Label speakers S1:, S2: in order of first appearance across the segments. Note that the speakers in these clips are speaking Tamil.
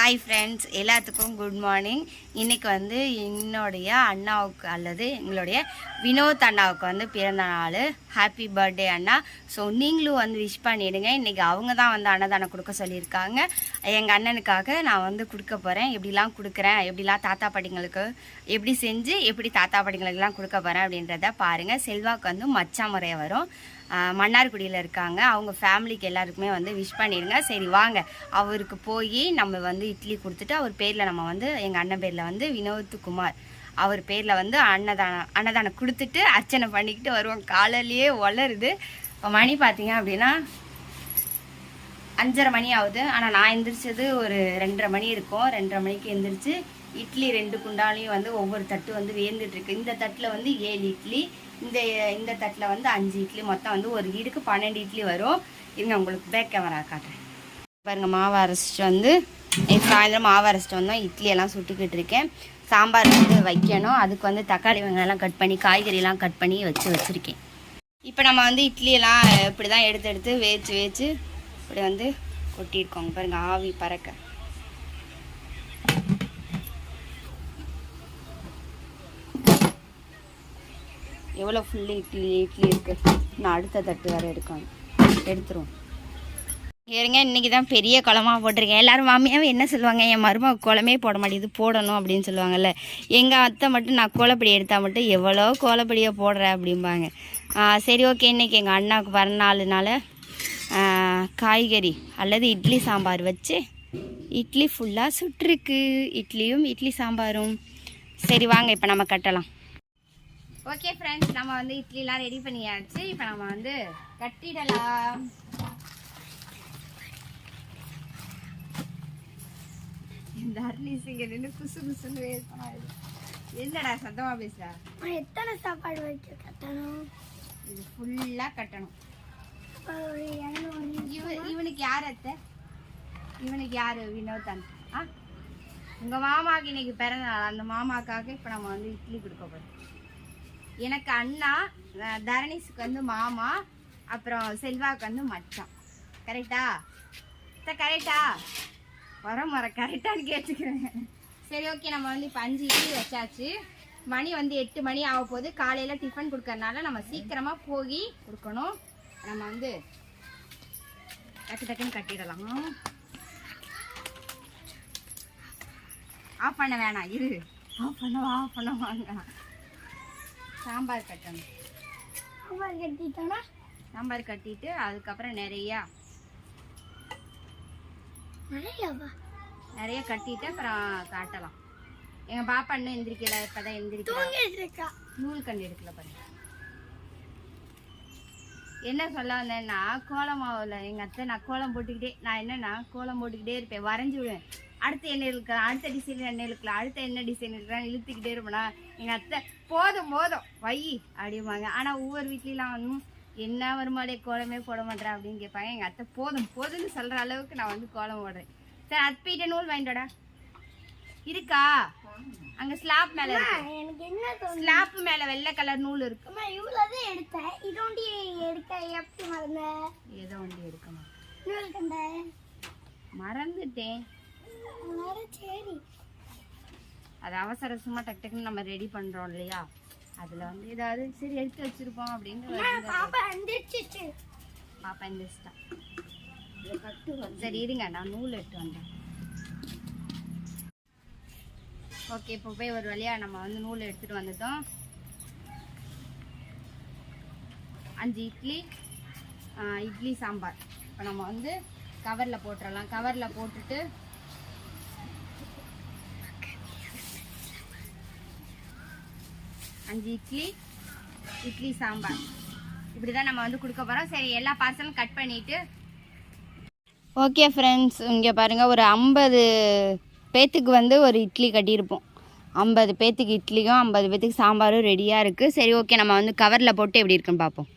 S1: ஹாய் ஃப்ரெண்ட்ஸ் எல்லாத்துக்கும் குட் மார்னிங் இன்றைக்கி வந்து என்னுடைய அண்ணாவுக்கு அல்லது எங்களுடைய வினோத் அண்ணாவுக்கு வந்து பிறந்த நாள். ஹாப்பி பர்த்டே அண்ணா. ஸோ நீங்களும் வந்து விஷ் பண்ணிவிடுங்க இன்றைக்கி அவங்க தான் வந்து அன்னதானம் கொடுக்க சொல்லியிருக்காங்க. எங்கள் அண்ணனுக்காக நான் வந்து கொடுக்க போகிறேன் எப்படிலாம் கொடுக்குறேன்? எப்படிலாம் தாத்தா பாட்டிங்களுக்கு எப்படி செஞ்சு எப்படி தாத்தா பாட்டிங்களுக்கெல்லாம் கொடுக்க போகிறேன் அப்படின்றத பாருங்கள் செல்வாக்கு வந்து மச்சா முறையை வரும். மன்னார்குடியில் இருக்காங்க. அவங்க ஃபேமிலிக்கு எல்லாருக்குமே வந்து விஷ் பண்ணிடுங்க சரி வாங்க. அவருக்கு போய் நம்ம வந்து இட்லி கொடுத்துட்டு அவர் பேரில் நம்ம வந்து எங்கள் அண்ணன் பேரில் வந்து வினோத்குமார் அவர் பேரில் வந்து அன்னதானம் அன்னதானம் கொடுத்துட்டு அர்ச்சனை பண்ணிக்கிட்டு வருவோம். காலையிலேயே வளருது இப்போ மணி பார்த்தீங்க அப்படின்னா அஞ்சரை மணி ஆகுது. ஆனால் நான் எந்திரிச்சது ஒரு ரெண்டரை மணி இருக்கும். ரெண்டரை மணிக்கு எந்திரிச்சு இட்லி ரெண்டு குண்டாலையும் வந்து ஒவ்வொரு தட்டு வந்து வேந்துட்டுருக்கு இந்த தட்டில் வந்து ஏழு இட்லி இந்த இந்த தட்டில் வந்து அஞ்சு இட்லி மொத்தம் வந்து ஒரு வீடுக்கு பன்னெண்டு இட்லி வரும். இருங்க உங்களுக்கு பேக் கேமரா காட்டுறேன். பாருங்கள் மாவு அரைச்சிட்டு வந்து சாயந்தரம் மாவு அரைச்சிட்டு வந்தோம். இட்லியெல்லாம் சுட்டுக்கிட்டு இருக்கேன். சாம்பார் வந்து வைக்கணும். அதுக்கு வந்து தக்காளி வெங்காயம்லாம் கட் பண்ணி காய்கறிலாம் கட் பண்ணி வச்சு வச்சுருக்கேன். இப்போ நம்ம வந்து இட்லியெல்லாம் இப்படி தான் எடுத்து எடுத்து வேச்சு வேச்சு இப்படி வந்து கொட்டியிருக்கோங்க பாருங்கள் ஆவி பறக்க. எவ்வளோ ஃபுல்லு இட்லி இட்லி இருக்குது நான் அடுத்த தட்டு வேறு எடுக்கணும். எடுத்துருவோம். ஏறுங்க இன்றைக்கி தான் பெரிய குளமாக போட்டிருக்கேன். எல்லாரும் மாமியாவே என்ன சொல்லுவாங்க? என் மருமக குளமே போட மாட்டேங்குது போடணும் அப்படின்னு சொல்லுவாங்கல்ல. எங்கள் அத்தை மட்டும் நான் கோலப்படி எடுத்தால் மட்டும் எவ்வளோ கோலப்படியை போடுறேன் அப்படிம்பாங்க. சரி ஓகே இன்னைக்கு எங்கள் அண்ணாவுக்கு பிறநாள்னால காய்கறி அல்லது இட்லி சாம்பார் வச்சு இட்லி ஃபுல்லாக சுட்டிருக்கு. இட்லியும் இட்லி சாம்பாரும். சரி வாங்க இப்போ நம்ம கட்டலாம். ஓகே ஃப்ரெண்ட்ஸ் நம்ம வந்து இட்லிலாம் ரெடி பண்ணியாச்சு. இப்போ நம்ம வந்து கட்டிடலாம். இந்த அர்லீஸ் இங்கே நின்று குசு குசுன்னு பேசுறான் என்னடா சத்தமாக பேசுறா?
S2: எத்தனை சாப்பாடு வைக்க கட்டணும்?
S1: இது ஃபுல்லாக கட்டணும். இவனுக்கு யார் அத்தை? இவனுக்கு யார்? வினோதன் ஆ? உங்கள் மாமாவுக்கு இன்னைக்கு பிறந்த நாள் அந்த மாமாக்காக இப்போ நம்ம வந்து இட்லி கொடுக்க போகிறோம் எனக்கு அண்ணா தரணிஸுக்கு வந்து மாமா அப்புறம் செல்வாவுக்கு வந்து மச்சான். கரெக்டா அத்தை கரெக்டா வரம் வர கரெக்டான்னு கேட்டுக்கிறேன். சரி ஓகே நம்ம வந்து இப்போ அஞ்சு இட்லி வச்சாச்சு. மணி வந்து எட்டு மணி ஆக போகுது. காலையில் டிஃபன் கொடுக்கறனால நம்ம சீக்கிரமாக போய் கொடுக்கணும். நம்ம வந்து டக்கு டக்குன்னு கட்டிடலாம். ஆஃப் பண்ண வேணாம் இரு. ஆஃப் பண்ணவா? ஆஃப் பண்ண வாங்க சாம்பார் கட்டணும்.
S2: சாப்பாடு கட்டிட்டோன்னா
S1: சாம்பார் கட்டிட்டு அதுக்கப்புறம் நிறையா நிறைய கட்டிட்டு அப்புறம் காட்டலாம். எங்க பாப்பா இன்னும் எந்திரிக்கல இப்பதான்
S2: இருக்கா
S1: நூல் கண்டு எடுக்கல பாருங்க என்ன சொல்ல வந்தேன்னா கோலம் மாவுல எங்க அத்தை நான் கோலம் போட்டுக்கிட்டே நான் என்னன்னா கோலம் போட்டுக்கிட்டே இருப்பேன். வரைஞ்சி விடுவேன். அடுத்து என்ன இழுக்கலாம் அடுத்த டிசைன் என்ன இழுக்கலாம் அடுத்த என்ன டிசைன் இழுக்கலாம் இழுத்துக்கிட்டே இருப்பேனா? எங்க அத்தை போதும் போதும். வை அப்படிம்பாங்க. ஆனா ஒவ்வொரு வீட்லாம் வந்து என்ன வருமாடே கோலமே போட மாட்டேன் அப்படின்னு கேட்பாங்க. எங்க அத்தை போதும் போதும்னு சொல்ற அளவுக்கு நான் வந்து கோலம் போடுறேன். சரி அத்தைகிட்ட நூல் வாங்கிட்டோடா இருக்கா? அங்க ஸ்லாப் மேல இருக்கு.
S2: எனக்கு என்ன தோணுது?
S1: ஸ்லாப் மேல வெள்ளை கலர் நூல் இருக்கு.
S2: அம்மா இவ்வளோதான் எடுத்தேன். இதோண்டி எடுக்க எப்படி மறந்த?
S1: ஏதோ ஒன்று எடுக்கணும்
S2: நூல் கண்ட?
S1: மறந்துட்டேன். அது அவசர சும்மா டக் டக்குன்னு நம்ம ரெடி பண்றோம் இல்லையா? அதுல வந்து ஏதாவது சரி எடுத்து வச்சிருப்போம் அப்படின்னு
S2: பாப்பா
S1: எந்திரிச்சிட்டா. சரி இருங்க நான் நூல் எடுத்து வந்தேன். ஓகே இப்போ போய் ஒரு வழியா நம்ம வந்து நூல் எடுத்துட்டு வந்துட்டோம். அஞ்சு இட்லி இட்லி சாம்பார். இப்போ நம்ம வந்து கவரில் போட்டுடலாம் கவரில் போட்டுட்டு அஞ்சு இட்லி இட்லி சாம்பார். இப்படி தான் நம்ம வந்து கொடுக்க போகிறோம் சரி எல்லா பார்சலும் கட் பண்ணிவிட்டு ஓகே ஃப்ரெண்ட்ஸ் இங்கே பாருங்கள் ஒரு ஐம்பது பேத்துக்கு வந்து ஒரு இட்லி கட்டியிருப்போம். ஐம்பது பேத்துக்கு இட்லியும் ஐம்பது பேத்துக்கு சாம்பாரும் ரெடியாக இருக்குது சரி ஓகே நம்ம வந்து கவரில் போட்டு எப்படி இருக்குன்னு பார்ப்போம்.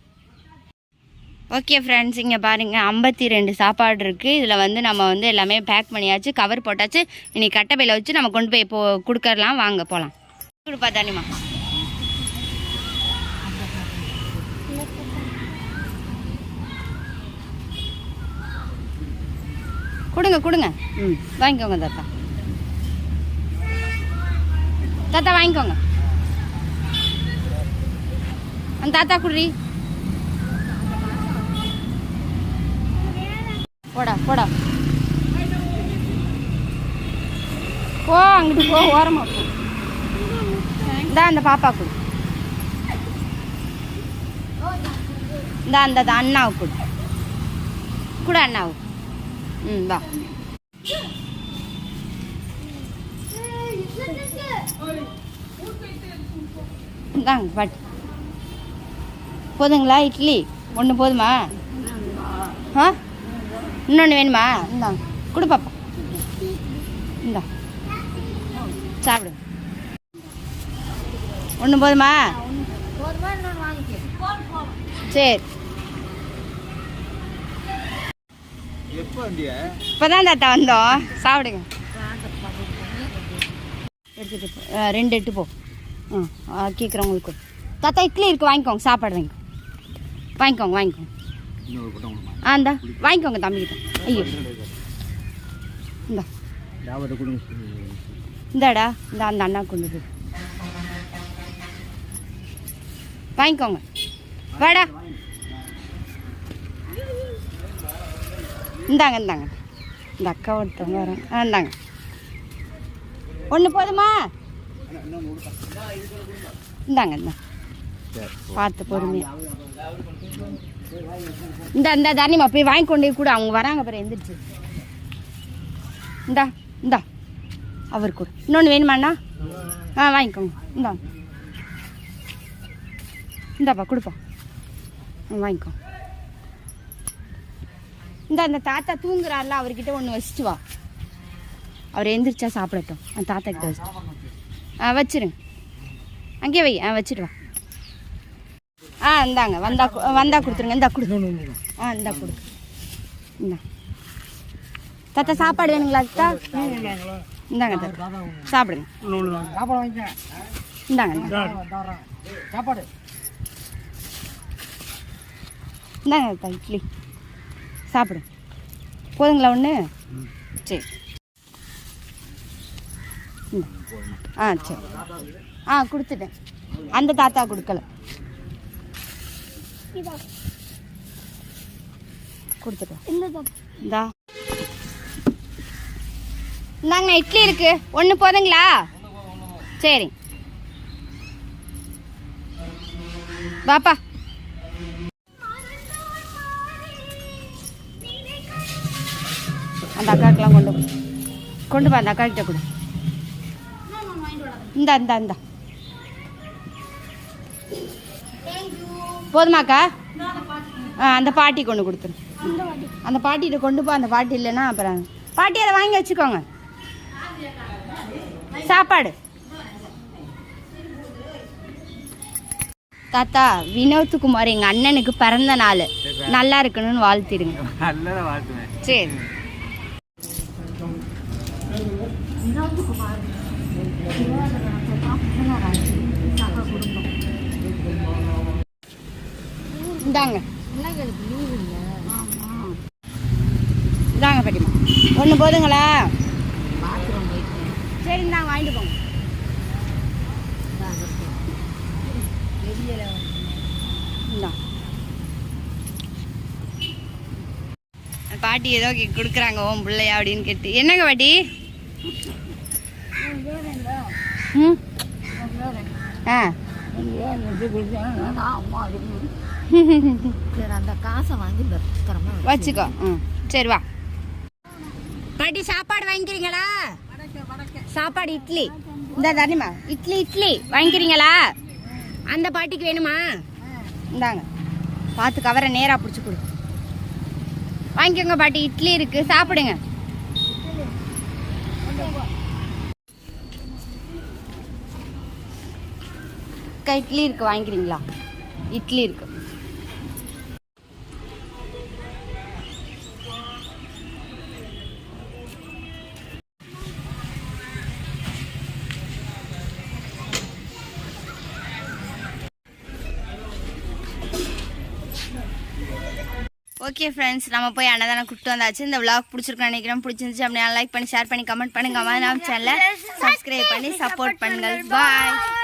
S1: ஓகே ஃப்ரெண்ட்ஸ் இங்கே பாருங்கள் ஐம்பத்தி ரெண்டு சாப்பாடு இருக்குது இதில் வந்து நம்ம வந்து எல்லாமே பேக் பண்ணியாச்சு கவர் போட்டாச்சு. இனி கட்டப்பையில் வச்சு நம்ம கொண்டு போய் இப்போ கொடுக்கறலாம். வாங்க போகலாம் கொடுப்பா தானிமா கொடுங்க கொடுங்க. ம். வாங்கிக்கோங்க தாத்தா. தாத்தா வாங்கிக்கோங்க. அந்த தாத்தா குடி போடா போடா. போ அங்கிட்டு போ ஓரமாக போ. இந்த அந்த பாப்பாவுக்கு இந்த அந்த அண்ணாவுக்கு கூட. அண்ணாவுக்கு ம் வா. இந்தாங்க பாட்டு. போதுங்களா இட்லி? ஒன்று போதுமா? ஆ? இன்னொன்று வேணுமா? இந்தாங்க கொடு பாப்பா. இந்தா. சாப்பிடு. ஒன்று போதுமா? சரி.
S3: எப்போ வண்டிய
S1: இப்போ தான் தாத்தா வந்தோம் சாப்பிடுங்க. போ. ஆ, ரெண்டு எட்டு போ. ம் கேட்குறவங்களுக்கு கொடு. தாத்தா இட்லி இருக்கு வாங்கிக்கோங்க. சாப்பாடு வாங்கிக்கோ. வாங்கிக்கோங்க வாங்கிக்கோங்க. ஆ இந்தா. வாங்கிக்கோங்க தம்பிக்கிட்ட ஐயோ. இந்தா. இந்தாடா. இந்த அந்த அண்ணா கொண்டு போய் வாங்கிக்கோங்க. வாடா. இந்தாங்க இந்தாங்க. இந்த அக்கா ஒருத்தவங்க வரும் ஆ இந்தாங்க. ஒன்று போதுமா? இந்தாங்க இந்தா. பார்த்து பொறுமையா. இந்த இந்த தானியமா போய் வாங்கி கொண்டு கூட. அவங்க வராங்க பாரு எந்திரிச்சு. இந்தா இந்தா. அவர் கூட. இன்னொன்று வேணுமாண்ணா ஆ வாங்கிக்கோங்க. இந்தாங்க இந்தாப்பா கொடுப்பா. ம், வாங்கிக்கோ. இந்த அந்த தாத்தா தூங்குறாருல அவர்கிட்ட ஒன்று வச்சுட்டு வா. அவர் எந்திரிச்சா சாப்பிடட்டும். அந்த தாத்தா கிட்ட வச்சு ஆ வச்சிருங்க. அங்கேயே வை. ஆ வச்சுட்டு வா. ஆ இந்தாங்க. வந்தா வந்தா கொடுத்துருங்க. இந்தா கொடு. ஆ இந்தா கொடு. இந்தா. தாத்தா சாப்பாடு வேணுங்களா தாத்தா? இந்தாங்க தாத்தா. சாப்பிடுங்க. இந்தாங்க இந்தாங்க.
S3: சாப்பாடு
S1: இந்தாங்க தாத்தா இட்லி. சாப்பிடு. போதுங்களா ஒன்று சரி. ஆ சரி. ஆ கொடுத்துட்டேன். அந்த தாத்தா கொடுக்கல. கொடுத்துட்டேன்.
S2: இந்த.
S1: இந்தா இந்தாங்க இட்லி இருக்கு. ஒன்று போதுங்களா? சரி. பாப்பா. அந்த அக்காக்கெல்லாம் கொண்டு போ. கொண்டு போ அந்த அக்கா கிட்ட கொடு. இந்தா இந்தா இந்தா. போதுமாக்கா அந்த பாட்டி கொண்டு கொடுத்துரு. அந்த பாட்டிகிட்ட கொண்டு போ அந்த பாட்டி இல்லைன்னா அப்புறம் பாட்டி அதை வாங்கி வச்சுக்கோங்க. சாப்பாடு. தாத்தா வினோத்குமார் எங்கள் அண்ணனுக்கு பிறந்த நாள். நல்லா இருக்கணும்னு வாழ்த்திடுங்க.
S3: நல்ல வாழ்த்துவேன்
S1: சரி இந்தாங்க. இந்தாங்க பாட்டிமா. ஒன்று போதுங்களா? சரி இந்தாங்க வாங்கிட்டு போங்க. இந்தா. பாட்டி ஏதோ கொடுக்குறாங்க ஓம் பிள்ளையா அப்படின்னு கேட்டு. என்னங்க பாட்டி? ம் ஆ
S4: சரி அந்த காசை வாங்கி பத்திரமா
S1: வச்சுக்கோ ம் சரி வா பாட்டி சாப்பாடு வாங்கிக்கிறீங்களா சாப்பாடு இட்லி இந்த தனிமா இட்லி இட்லி வாங்கிக்கிறீங்களா அந்த பாட்டிக்கு வேணுமா இந்தாங்க பார்த்து கவரை நேராக பிடிச்சி கொடு வாங்கிக்கோங்க பாட்டி இட்லி இருக்கு சாப்பிடுங்க அக்கா இட்லி இருக்கு வாங்கிக்கிறீங்களா? இட்லி இருக்கு. ஓகே ஃப்ரெண்ட்ஸ் நம்ம போய் அன்னதானம் கூப்பிட்டு வந்தாச்சு. இந்த விளாக் பிடிச்சிருக்கோம் நினைக்கிறோம் பிடிச்சிருந்துச்சு அப்படியே லைக் பண்ணி ஷேர் பண்ணி கமெண்ட் பண்ணுங்க. நம்ம சேனலை சப்ஸ்கிரைப் பண்ணி சப்போர்ட் பண்ணுங்கள். பாய்